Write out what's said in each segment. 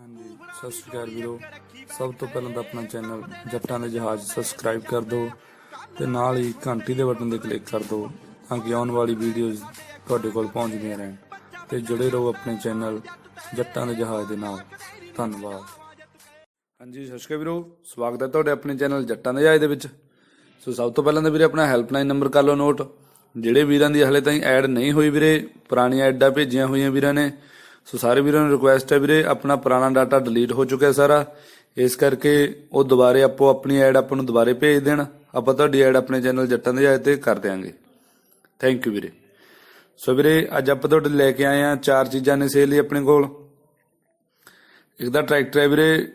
ਹਾਂਜੀ, ਸਤਿ ਸ਼੍ਰੀ ਅਕਾਲ ਵੀਰੋ। ਸਭ ਤੋਂ ਪਹਿਲਾਂ ਤਾਂ ਆਪਣਾ ਚੈਨਲ ਜੱਟਾਂ ਦੇ ਜਹਾਜ਼ ਸਬਸਕ੍ਰਾਈਬ ਕਰ ਦਿਓ ਤੇ ਨਾਲ ਹੀ ਘੰਟੀ ਦੇ ਬਟਨ ਤੇ ਕਲਿੱਕ ਕਰ ਦਿਓ ਤਾਂ ਕਿ ਆਉਣ ਵਾਲੀ ਵੀਡੀਓਜ਼ ਤੁਹਾਡੇ ਕੋਲ ਪਹੁੰਚਦੀਆਂ ਰਹਿਣ। ਤੇ ਜੁੜੇ ਰਹੋ ਆਪਣੇ ਚੈਨਲ ਜੱਟਾਂ ਦੇ ਜਹਾਜ਼ ਦੇ ਨਾਲ। ਧੰਨਵਾਦ। ਹਾਂਜੀ, ਸਤਿ ਸ਼੍ਰੀ ਅਕਾਲ ਵੀਰੋ। ਸਵਾਗਤ ਹੈ ਤੁਹਾਡੇ ਆਪਣੇ ਚੈਨਲ ਜੱਟਾਂ ਦੇ ਜਹਾਜ਼ ਦੇ ਵਿੱਚ। ਸੋ ਸਭ ਤੋਂ ਪਹਿਲਾਂ ਤਾਂ ਵੀਰੇ ਆਪਣਾ ਹੈਲਪਲਾਈਨ ਨੰਬਰ ਕਰ ਲਓ ਨੋਟ ਜਿਹੜੇ ਵੀਰਾਂ ਦੀ ਹਲੇ ਤਾਈਂ ਐਡ ਨਹੀਂ ਹੋਈ ਵੀਰੇ, ਪੁਰਾਣੀਆਂ ਐਡਾਂ ਭੇਜੀਆਂ ਹੋਈਆਂ ਵੀਰਾਂ ਨੇ। ਸੋ ਸਾਰੇ ਵੀਰਾਂ ਨੂੰ ਰਿਕੁਐਸਟ ਹੈ ਵੀਰੇ, ਆਪਣਾ ਪੁਰਾਣਾ ਡਾਟਾ ਡਿਲੀਟ ਹੋ ਚੁੱਕਿਆ ਸਾਰਾ। ਇਸ ਕਰਕੇ ਉਹ ਦੁਬਾਰੇ ਆਪੋ ਆਪਣੀ ਐਡ ਆਪਾਂ ਨੂੰ ਦੁਬਾਰੇ ਭੇਜ ਦੇਣ। ਆਪਾਂ ਤੁਹਾਡੀ ਐਡ ਆਪਣੇ ਚੈਨਲ ਜੱਟਾਂ ਦੇ ਜਹਾਜ਼ ਤੇ ਕਰ ਦਿਆਂਗੇ। ਥੈਂਕ ਯੂ ਵੀਰੇ। ਸੋ ਵੀਰੇ, ਅੱਜ ਆਪਾਂ ਤੁਹਾਡੇ ਲੈ ਕੇ ਆਏ ਆ ਚਾਰ ਚੀਜ਼ਾਂ ਨੇ ਸੇਲ ਲਈ ਆਪਣੇ ਕੋਲ। ਇੱਕ ਦਾ ਟਰੈਕਟਰ ਹੈ ਵੀਰੇ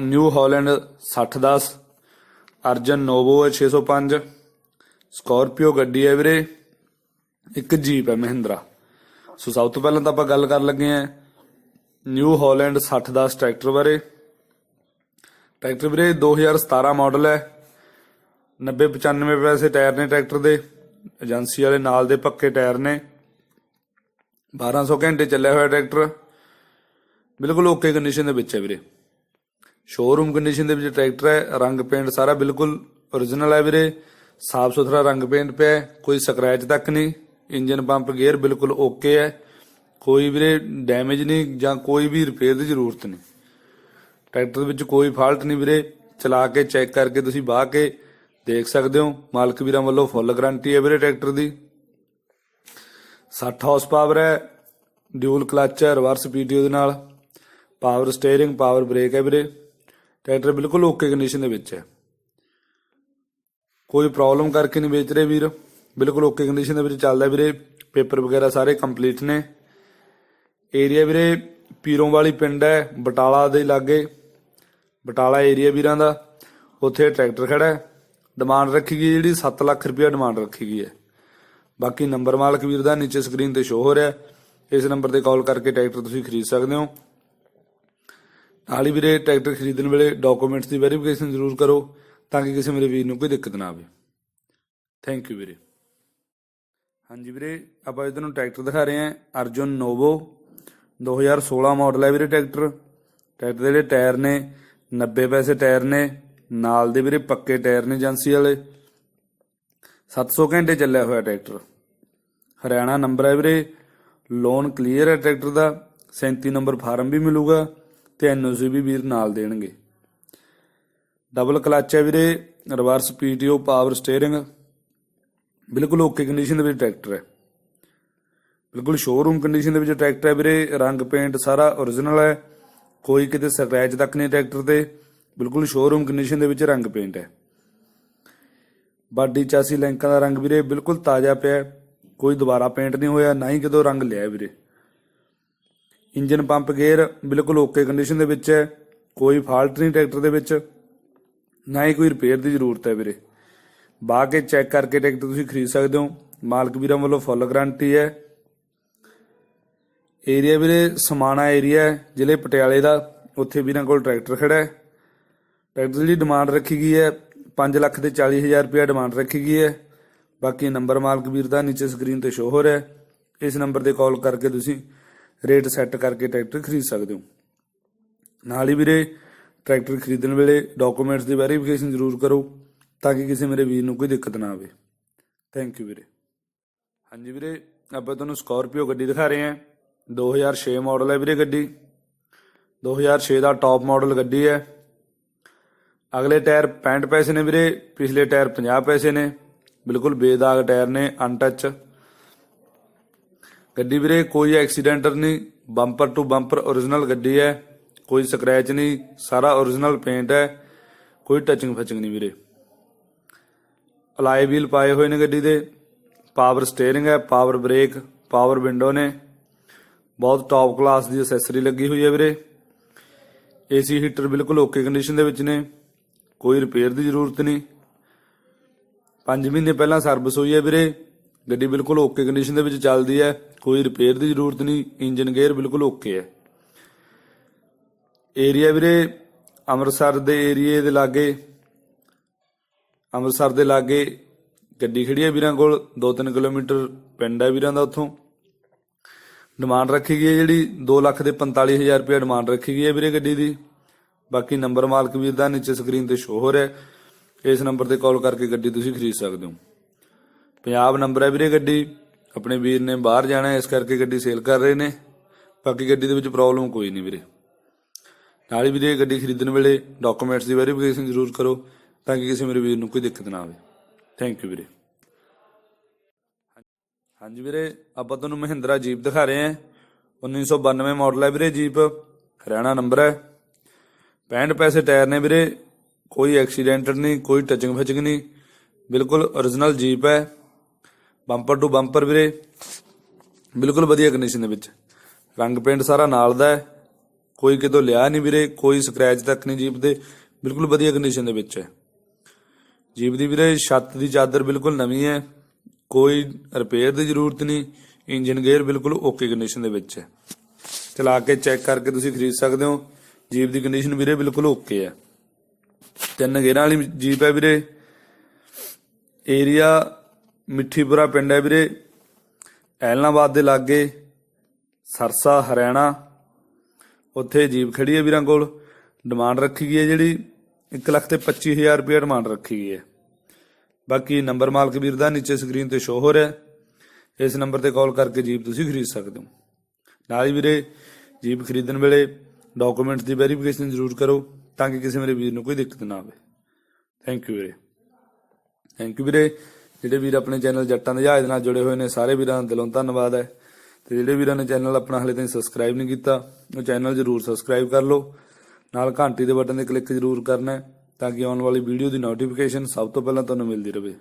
ਨਿਊ ਹਾਲੈਂਡ 6010 ਅਰਜਨ ਨੋਵੋ ਹੈ 605 ਸਕਾਰਪੀਓ ਗੱਡੀ ਹੈ ਵੀਰੇ, ਇੱਕ ਜੀਪ ਹੈ ਮਹਿੰਦਰਾ। ਸੋ ਸਭ ਤੋਂ ਪਹਿਲਾਂ ਤਾਂ ਆਪਾਂ ਗੱਲ ਕਰਨ ਲੱਗੇ ਆ ਨਿਊ ਹਾਲੈਂਡ 6010 ਟਰੈਕਟਰ ਬਾਰੇ। ਟਰੈਕਟਰ ਵੀਰੇ 2017 ਮਾਡਲ ਹੈ। 90 95 ਪੈਸੇ ਟਾਇਰ ਨੇ ਟਰੈਕਟਰ ਦੇ। ਏਜੰਸੀ ਵਾਲੇ ਨਾਲ ਦੇ ਪੱਕੇ ਟਾਇਰ ਨੇ। 1200 ਘੰਟੇ ਚੱਲਿਆ ਹੋਇਆ ਟਰੈਕਟਰ। ਬਿਲਕੁਲ ਓਕੇ ਕੰਡੀਸ਼ਨ ਦੇ ਵਿੱਚ ਹੈ ਵੀਰੇ। ਸ਼ੋਰੂਮ ਕੰਡੀਸ਼ਨ ਦੇ ਵਿੱਚ ਟਰੈਕਟਰ ਹੈ। ਰੰਗ ਪੇਂਟ ਸਾਰਾ ਬਿਲਕੁਲ origignal ਹੈ ਵੀਰੇ। ਸਾਫ਼ ਸੁਥਰਾ ਰੰਗ ਪੇਂਟ ਪਿਆ ਕੋਈ ਸਕ੍ਰੈਚ ਤੱਕ ਨਹੀਂ। ਇੰਜਨ ਪੰਪ ਗੇਅਰ ਬਿਲਕੁਲ ਓਕੇ ਹੈ। ਕੋਈ ਵੀਰੇ ਡੈਮੇਜ ਨਹੀਂ ਜਾਂ ਕੋਈ ਵੀ ਰਿਪੇਅਰ ਦੀ ਜ਼ਰੂਰਤ ਨਹੀਂ। ਟਰੈਕਟਰ ਵਿੱਚ ਕੋਈ ਫਾਲਟ ਨਹੀਂ ਵੀਰੇ। ਚਲਾ ਕੇ ਚੈੱਕ ਕਰਕੇ ਤੁਸੀਂ ਬਾਹ ਕੇ ਦੇਖ ਸਕਦੇ ਹੋ। ਮਾਲਕ ਵੀਰਾਂ ਵੱਲੋਂ ਫੁੱਲ ਗਾਰੰਟੀ ਹੈ ਵੀਰੇ ਟਰੈਕਟਰ ਦੀ। 60 ਹਾਰਸ ਪਾਵਰ ਹੈ। ਡਿਊਲ ਕਲਚ ਹੈ ਰਿਵਰਸ ਪੀਟੀਓ ਦੇ ਨਾਲ। ਪਾਵਰ ਸਟੀਅਰਿੰਗ ਪਾਵਰ ਬ੍ਰੇਕ ਹੈ ਵੀਰੇ। ਟਰੈਕਟਰ ਬਿਲਕੁਲ ਓਕੇ ਕੰਡੀਸ਼ਨ ਦੇ ਵਿੱਚ ਹੈ। ਕੋਈ ਪ੍ਰੋਬਲਮ ਕਰਕੇ ਨਹੀਂ ਵੇਚ ਰਹੇ ਵੀਰ। ਬਿਲਕੁਲ ਓਕੇ ਕੰਡੀਸ਼ਨ ਦੇ ਵਿੱਚ ਚੱਲਦਾ ਵੀਰੇ ਪੇਪਰ ਵਗੈਰਾ ਸਾਰੇ ਕੰਪਲੀਟ ਨੇ। ਏਰੀਆ ਵੀਰੇ ਪੀਰੋਂ ਵਾਲੀ ਪਿੰਡ ਹੈ, ਬਟਾਲਾ ਦੇ ਲਾਗੇ। ਬਟਾਲਾ ਏਰੀਆ ਵੀਰਾਂ ਦਾ। ਉੱਥੇ ਟਰੈਕਟਰ ਖੜਾ ਹੈ। ਡਿਮਾਂਡ ਰੱਖੀ ਗਈ ਜਿਹੜੀ 7 ਲੱਖ ਰੁਪਏ ਡਿਮਾਂਡ ਰੱਖੀ ਗਈ ਹੈ। ਬਾਕੀ ਨੰਬਰ ਮਾਲਕ ਵੀਰ ਦਾ ਨੀਚੇ ਸਕਰੀਨ ਤੇ ਸ਼ੋ ਹੋ ਰਿਹਾ ਇਸ ਨੰਬਰ ਤੇ ਕਾਲ ਕਰਕੇ ਟਰੈਕਟਰ ਤੁਸੀਂ ਖਰੀਦ ਸਕਦੇ ਹੋ। ਨਾਲ ਹੀ ਵੀਰੇ ਟਰੈਕਟਰ ਖਰੀਦਣ ਵੇਲੇ ਡਾਕੂਮੈਂਟਸ ਦੀ ਵੈਰੀਫਿਕੇਸ਼ਨ ਜ਼ਰੂਰ ਕਰੋ, ਤਾਂ ਕਿ ਕਿਸੇ ਮੇਰੇ ਵੀਰ ਨੂੰ ਕੋਈ ਦਿੱਕਤ ਨਾ ਆਵੇ। ਥੈਂਕ ਯੂ ਵੀਰੇ। ਹਾਂਜੀ ਵੀਰੇ, ਆਪਾਂ ਇਧਰ ਨੂੰ ਟਰੈਕਟਰ ਦਿਖਾ ਰਹੇ ਹਾਂ, ਅਰਜੁਨ ਨੋਵੋ 2016 ਮਾਡਲ ਹੈ ਵੀਰੇ ਟਰੈਕਟਰ। ਟਰੈਕਟਰ ਦੇ ਜਿਹੜੇ ਟਾਇਰ ਨੇ 90 ਪੈਸੇ ਟਾਇਰ ਨੇ, ਨਾਲ ਦੇ ਵੀਰੇ ਪੱਕੇ ਟਾਇਰ ਨੇ ਏਜੰਸੀ ਵਾਲੇ। 700 ਘੰਟੇ ਚੱਲਿਆ ਹੋਇਆ ਟਰੈਕਟਰ। ਹਰਿਆਣਾ ਨੰਬਰ ਹੈ ਵੀਰੇ ਲੋਨ ਕਲੀਅਰ ਹੈ ਟਰੈਕਟਰ ਦਾ 37 ਨੰਬਰ ਫਾਰਮ ਵੀ ਮਿਲੂਗਾ ਤੇ ਐਨਓਸੀ ਵੀ ਵੀਰ ਨਾਲ ਦੇਣਗੇ। ਡਬਲ ਕਲਚ ਹੈ ਵੀਰੇ ਰਿਵਰਸ ਪੀਟੀਓ ਪਾਵਰ ਸਟੀਅਰਿੰਗ ਬਿਲਕੁਲ ਓਕੇ ਕੰਡੀਸ਼ਨ ਦੇ ਵਿੱਚ ਟਰੈਕਟਰ ਹੈ। ਬਿਲਕੁਲ ਸ਼ੋਰੂਮ ਕੰਡੀਸ਼ਨ ਦੇ ਵਿੱਚ ਟਰੈਕਟਰ ਹੈ ਵੀਰੇ, ਰੰਗ ਪੇਂਟ ਸਾਰਾ origignal ਹੈ। ਕੋਈ ਕਿਤੇ ਸਕ੍ਰੈਚ ਤੱਕ ਨਹੀਂ ਟਰੈਕਟਰ ਤੇ। ਬਿਲਕੁਲ ਸ਼ੋਰੂਮ ਕੰਡੀਸ਼ਨ ਦੇ ਵਿੱਚ ਰੰਗ ਪੇਂਟ ਹੈ। ਬਾਡੀ ਚਾਸੀ ਲੈਂਕਾਂ ਦਾ ਰੰਗ ਵੀਰੇ ਬਿਲਕੁਲ ਤਾਜ਼ਾ ਪਿਆ ਕੋਈ ਦੁਬਾਰਾ ਪੇਂਟ ਨਹੀਂ ਹੋਇਆ, ਨਾ ਹੀ ਕਦੋਂ ਰੰਗ ਲਿਆ ਵੀਰੇ। ਇੰਜਨ ਪੰਪ ਗੇਅਰ ਬਿਲਕੁਲ ਓਕੇ ਕੰਡੀਸ਼ਨ ਦੇ ਵਿੱਚ ਹੈ। ਕੋਈ ਫਾਲਟ ਨਹੀਂ ਟਰੈਕਟਰ ਦੇ ਵਿੱਚ। ਨਾ ਹੀ ਕੋਈ ਰਿਪੇਅਰ ਦੀ ਜ਼ਰੂਰਤ ਹੈ ਵੀਰੇ। ਬਾਹ ਕੇ ਚੈੱਕ ਕਰਕੇ ਟਰੈਕਟਰ ਤੁਸੀਂ ਖਰੀਦ ਸਕਦੇ ਹੋ। ਮਾਲਕ ਵੀਰਾਂ ਵੱਲੋਂ ਫੁੱਲ ਗਰੰਟੀ ਹੈ। ਏਰੀਆ ਵੀਰੇ ਸਮਾਣਾ ਏਰੀਆ ਹੈ, ਜ਼ਿਲ੍ਹੇ ਪਟਿਆਲੇ ਦਾ। ਉੱਥੇ ਵੀਰਾਂ ਕੋਲ ਟਰੈਕਟਰ ਖੜਾ ਹੈ। ਟਰੈਕਟਰ ਦੀ ਡਿਮਾਂਡ ਰੱਖੀ ਗਈ ਹੈ 5 ਲੱਖ ਤੇ 40 ਹਜ਼ਾਰ ਰੁਪਏ ਡਿਮਾਂਡ ਰੱਖੀ ਗਈ ਹੈ। ਬਾਕੀ ਨੰਬਰ ਮਾਲਕ ਵੀਰ ਦਾ ਨੀਚੇ ਸਕਰੀਨ ਤੇ ਸ਼ੋ ਹੋ ਰਿਹਾ ਹੈ। ਇਸ ਨੰਬਰ ਤੇ ਕਾਲ ਕਰਕੇ ਤੁਸੀਂ ਰੇਟ ਸੈੱਟ ਕਰਕੇ ਟਰੈਕਟਰ ਖਰੀਦ ਸਕਦੇ ਹੋ। ਨਾਲ ਹੀ ਵੀਰੇ ਟਰੈਕਟਰ ਖਰੀਦਣ ਵੇਲੇ ਡਾਕੂਮੈਂਟਸ ਦੀ ਵੈਰੀਫਿਕੇਸ਼ਨ ਜ਼ਰੂਰ ਕਰੋ। ਤਾਂ ਕਿ ਕਿਸੇ ਮੇਰੇ ਵੀਰ ਨੂੰ ਕੋਈ ਦਿੱਕਤ ਨਾ ਆਵੇ। ਥੈਂਕ ਯੂ ਵੀਰੇ। ਹਾਂਜੀ ਵੀਰੇ, ਆਪਾਂ ਤੁਹਾਨੂੰ ਸਕੋਰਪੀਓ ਗੱਡੀ ਦਿਖਾ ਰਹੇ ਹਾਂ। 2006 ਮਾਡਲ ਹੈ ਵੀਰੇ ਗੱਡੀ। 2006 ਦਾ ਟਾਪ ਮਾਡਲ ਗੱਡੀ ਹੈ। ਅਗਲੇ ਟਾਇਰ 65 ਪੈਸੇ ਨੇ ਵੀਰੇ, ਪਿਛਲੇ ਟਾਇਰ 50 ਪੈਸੇ ਨੇ। ਬਿਲਕੁਲ ਬੇਦਾਗ ਟਾਇਰ ਨੇ ਅਨਟੱਚ ਗੱਡੀ ਵੀਰੇ, ਕੋਈ ਐਕਸੀਡੈਂਟ ਨਹੀਂ ਬੰਪਰ ਟੂ ਬੰਪਰ origignal ਗੱਡੀ ਹੈ। ਕੋਈ ਸਕ੍ਰੈਚ ਨਹੀਂ, ਸਾਰਾ origignal ਪੇਂਟ ਹੈ। ਕੋਈ ਟੱਚਿੰਗ ਫਚਿੰਗ ਨਹੀਂ ਵੀਰੇ। ਅਲਾਈ ਵੀਲ ਪਾਏ ਹੋਏ ਨੇ ਗੱਡੀ ਦੇ। ਪਾਵਰ ਸਟੀਅਰਿੰਗ ਹੈ, ਪਾਵਰ ਬ੍ਰੇਕ, ਪਾਵਰ ਵਿੰਡੋ ਨੇ। ਬਹੁਤ ਟੌਪ ਕਲਾਸ ਦੀ ਐਕਸੈਸਰੀ ਲੱਗੀ ਹੋਈ ਹੈ ਵੀਰੇ। ਏਸੀ ਹੀਟਰ ਬਿਲਕੁਲ ਓਕੇ ਕੰਡੀਸ਼ਨ ਦੇ ਵਿੱਚ ਨੇ। ਕੋਈ ਰਿਪੇਅਰ ਦੀ ਜ਼ਰੂਰਤ ਨਹੀਂ। 5 ਮਹੀਨੇ ਪਹਿਲਾਂ ਸਰਵਿਸ ਹੋਈ ਹੈ ਵੀਰੇ। ਗੱਡੀ ਬਿਲਕੁਲ ਓਕੇ ਕੰਡੀਸ਼ਨ ਦੇ ਵਿੱਚ ਚੱਲਦੀ ਹੈ। ਕੋਈ ਰਿਪੇਅਰ ਦੀ ਜ਼ਰੂਰਤ ਨਹੀਂ। ਇੰਜਨ ਗੇਅਰ ਬਿਲਕੁਲ ਓਕੇ ਹੈ। ਏਰੀਆ ਵੀਰੇ, ਅੰਮ੍ਰਿਤਸਰ ਦੇ ਏਰੀਏ ਦੇ ਲਾਗੇ ਅੰਮ੍ਰਿਤਸਰ ਦੇ ਲਾਗੇ ਗੱਡੀ ਖੜੀ ਹੈ ਵੀਰਾਂ ਕੋਲ 2-3 ਕਿਲੋਮੀਟਰ ਪਿੰਡ ਹੈ ਵੀਰਾਂ ਦਾ ਉੱਥੋਂ। ਡਿਮਾਂਡ ਰੱਖੀ ਗਈ ਹੈ ਜਿਹੜੀ 2 ਲੱਖ ਦੇ 45000 ਰੁਪਏ ਡਿਮਾਂਡ ਰੱਖੀ ਗਈ ਹੈ ਵੀਰੇ ਗੱਡੀ ਦੀ। ਬਾਕੀ ਨੰਬਰ ਮਾਲਕ ਵੀਰ ਦਾ ਨੀਚੇ ਸਕਰੀਨ ਤੇ ਸ਼ੋ ਹੋ ਰਿਹਾ ਹੈ। ਇਸ ਨੰਬਰ ਤੇ ਕਾਲ ਕਰਕੇ ਗੱਡੀ ਤੁਸੀਂ ਖਰੀਦ ਸਕਦੇ ਹੋ। ਪੰਜਾਬ ਨੰਬਰ ਹੈ ਵੀਰੇ ਗੱਡੀ। ਆਪਣੇ ਵੀਰ ਨੇ ਬਾਹਰ ਜਾਣਾ ਇਸ ਕਰਕੇ ਗੱਡੀ ਸੇਲ ਕਰ ਰਹੇ ਨੇ। ਬਾਕੀ ਗੱਡੀ ਦੇ ਵਿੱਚ ਪ੍ਰੋਬਲਮ ਕੋਈ ਨਹੀਂ ਵੀਰੇ। ਨਾਲ ਹੀ ਵੀਰੇ ਗੱਡੀ ਖਰੀਦਣ ਵੇਲੇ ਡਾਕੂਮੈਂਟਸ ਦੀ ਵੈਰੀਫਿਕੇਸ਼ਨ ਜ਼ਰੂਰ ਕਰੋ। ਤਾਂ ਕਿ ਕਿਸੇ ਮੇਰੇ ਵੀਰ ਨੂੰ ਕੋਈ ਦਿੱਕਤ ਨਾ ਆਵੇ। ਥੈਂਕ ਯੂ ਵੀਰੇ। ਹਾਂਜੀ ਵੀਰੇ, ਆਪਾਂ ਤੁਹਾਨੂੰ ਮਹਿੰਦਰਾ ਜੀਪ ਦਿਖਾ ਰਹੇ ਹਾਂ। 1992 ਮਾਡਲ ਹੈ ਵੀਰੇ ਜੀਪ। ਹਰਿਆਣਾ ਨੰਬਰ ਹੈ। 65 ਪੈਸੇ ਟਾਇਰ ਨੇ ਵੀਰੇ। ਕੋਈ ਐਕਸੀਡੈਂਟ ਨਹੀਂ, ਕੋਈ ਟਚਿੰਗ ਫਚਿੰਗ ਨਹੀਂ। ਬਿਲਕੁਲ origignal ਜੀਪ ਹੈ। ਬੰਪਰ ਟੂ ਬੰਪਰ ਵੀਰੇ। ਬਿਲਕੁਲ ਵਧੀਆ ਕੰਡੀਸ਼ਨ ਦੇ ਵਿੱਚ। ਰੰਗ ਪੇਂਟ ਸਾਰਾ ਨਾਲ ਦਾ ਹੈ। ਕੋਈ ਕਿਤੋਂ ਲਿਆ ਨਹੀਂ ਵੀਰੇ। ਕੋਈ ਸਕ੍ਰੈਚ ਤੱਕ ਨਹੀਂ ਜੀਪ ਦੇ। ਬਿਲਕੁਲ ਵਧੀਆ ਕੰਡੀਸ਼ਨ ਦੇ ਵਿੱਚ ਹੈ। ਜੀਪ ਦੀ ਵੀਰੇ, ਛੱਤ ਦੀ ਚਾਦਰ ਬਿਲਕੁਲ ਨਵੀਂ ਹੈ। ਕੋਈ ਰਿਪੇਅਰ ਦੀ ਜ਼ਰੂਰਤ ਨਹੀਂ। ਇੰਜਨ ਗੇਅਰ ਬਿਲਕੁਲ ਓਕੇ ਕੰਡੀਸ਼ਨ ਦੇ ਵਿੱਚ ਹੈ। ਚਲਾ ਕੇ ਚੈੱਕ ਕਰਕੇ ਤੁਸੀਂ ਖਰੀਦ ਸਕਦੇ ਹੋ। ਜੀਪ ਦੀ ਕੰਡੀਸ਼ਨ ਵੀਰੇ ਬਿਲਕੁਲ ਓਕੇ ਹੈ। ਤਿੰਨ ਗੇਅਰਾਂ ਵਾਲੀ ਜੀਪ ਹੈ ਵੀਰੇ। ਏਰੀਆ ਮਿੱਠੀਪੁਰਾ ਪਿੰਡ ਹੈ ਵੀਰੇ। ਐਲਨਾਬਾਦ ਦੇ ਲਾਗੇ ਸਰਸਾ, ਹਰਿਆਣਾ। ਉੱਥੇ ਜੀਪ ਖੜੀ ਹੈ ਵੀਰਾਂ ਕੋਲ। ਡਿਮਾਂਡ ਰੱਖੀ ਗਈ ਹੈ ਜਿਹੜੀ। 1 ਲੱਖ ਤੇ 25000 ਰੁਪਏ ਡਿਮਾਂਡ ਰੱਖੀ ਗਈ ਹੈ। ਬਾਕੀ ਨੰਬਰ ਮਾਲਕ ਵੀਰ ਦਾ ਨੀਚੇ ਸਕਰੀਨ ਤੇ ਸ਼ੋ ਹੋ ਰਿਹਾ ਹੈ। ਇਸ ਨੰਬਰ ਤੇ ਕਾਲ ਕਰਕੇ ਜੀਪ ਤੁਸੀਂ ਖਰੀਦ ਸਕਦੇ ਹੋ। ਨਾਲ ਹੀ ਵੀਰੇ, ਜੀਪ ਖਰੀਦਣ ਵੇਲੇ ਡਾਕੂਮੈਂਟਸ ਦੀ ਵੈਰੀਫਿਕੇਸ਼ਨ ਜ਼ਰੂਰ ਕਰੋ ਤਾਂ ਕਿ ਕਿਸੇ ਮੇਰੇ ਵੀਰ ਨੂੰ ਕੋਈ ਦਿੱਕਤ ਨਾ ਆਵੇ। ਥੈਂਕ ਯੂ ਵੀਰੇ। ਥੈਂਕ ਯੂ ਵੀਰੇ। ਜਿਹੜੇ ਵੀਰ ਆਪਣੇ ਚੈਨਲ ਜੱਟਾਂ ਦੇ ਜਹਾਜ਼ ਨਾਲ ਜੁੜੇ ਹੋਏ ਨੇ, ਸਾਰੇ ਵੀਰਾਂ ਦਾ ਦਿਲੋਂ ਧੰਨਵਾਦ ਹੈ। ਤੇ ਜਿਹੜੇ ਵੀਰਾਂ ਨੇ ਚੈਨਲ ਆਪਣਾ ਹਲੇ ਤਾਈਂ ਸਬਸਕ੍ਰਾਈਬ ਨਹੀਂ ਕੀਤਾ, ਉਹ ਚੈਨਲ ਜ਼ਰੂਰ ਸਬਸਕ੍ਰਾਈਬ ਕਰ ਲਓ। ਨਾਲ ਘੰਟੀ ਦੇ ਬਟਨ ਤੇ ਕਲਿੱਕ ਜ਼ਰੂਰ ਕਰਨਾ ਹੈ ਤਾਂ ਕਿ ਆਉਣ ਵਾਲੀ ਵੀਡੀਓ ਦੀ ਨੋਟੀਫਿਕੇਸ਼ਨ ਸਭ ਤੋਂ ਪਹਿਲਾਂ ਤੁਹਾਨੂੰ ਮਿਲਦੀ ਰਹੇ।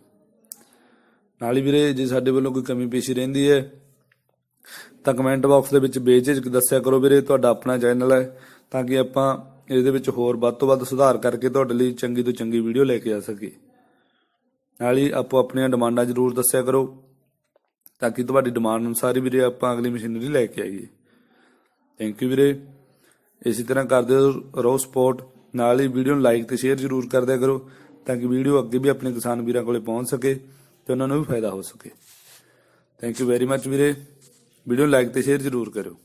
ਨਾਲ ਹੀ ਵੀਰੇ, ਜੇ ਸਾਡੇ ਵੱਲੋਂ ਕੋਈ ਕਮੀ ਪੇਸ਼ੀ ਰਹਿੰਦੀ ਹੈ, ਤਾਂ ਕਮੈਂਟ ਬਾਕਸ ਦੇ ਵਿੱਚ ਬੇਝਿਜਕ ਦੱਸਿਆ ਕਰੋ ਵੀਰੇ, ਤੁਹਾਡਾ ਆਪਣਾ ਚੈਨਲ ਹੈ, ਤਾਂ ਕਿ ਆਪਾਂ ਇਹਦੇ ਵਿੱਚ ਹੋਰ ਵੱਧ ਤੋਂ ਵੱਧ ਸੁਧਾਰ ਕਰਕੇ ਤੁਹਾਡੇ ਲਈ ਚੰਗੀ ਤੋਂ ਚੰਗੀ ਵੀਡੀਓ ਲੈ ਕੇ ਆ ਸਕੀਏ। ਨਾਲ ਹੀ ਆਪੋ ਆਪਣੀਆਂ ਡਿਮਾਂਡਾਂ ਜ਼ਰੂਰ ਦੱਸਿਆ ਕਰੋ, ਤਾਂ ਕਿ ਤੁਹਾਡੀ ਡਿਮਾਂਡ ਅਨੁਸਾਰ ਹੀ ਵੀਰੇ ਆਪਾਂ ਅਗਲੀ ਮਸ਼ੀਨਰੀ ਲੈ ਕੇ ਆਈਏ। ਥੈਂਕ ਯੂ ਵੀਰੇ। ਇਸੇ ਤਰ੍ਹਾਂ ਕਰਦੇ ਰਹੋ ਸਪੋਰਟ ਨਾਲ ਹੀ ਵੀਡੀਓ ਨੂੰ ਲਾਈਕ ਤੇ ਸ਼ੇਅਰ ਜ਼ਰੂਰ ਕਰਦਿਆ ਕਰੋ, ਤਾਂ ਕਿ ਵੀਡੀਓ ਅੱਗੇ ਵੀ ਆਪਣੇ ਕਿਸਾਨ ਵੀਰਾਂ ਕੋਲੇ ਪਹੁੰਚ ਸਕੇ ਤੇ ਉਹਨਾਂ ਨੂੰ ਵੀ ਫਾਇਦਾ ਹੋ ਸਕੇ। ਥੈਂਕ ਯੂ ਵੈਰੀ ਮੱਚ ਵੀਰੇ। ਵੀਡੀਓ ਨੂੰ ਲਾਈਕ ਤੇ ਸ਼ੇਅਰ ਜ਼ਰੂਰ ਕਰਿਓ।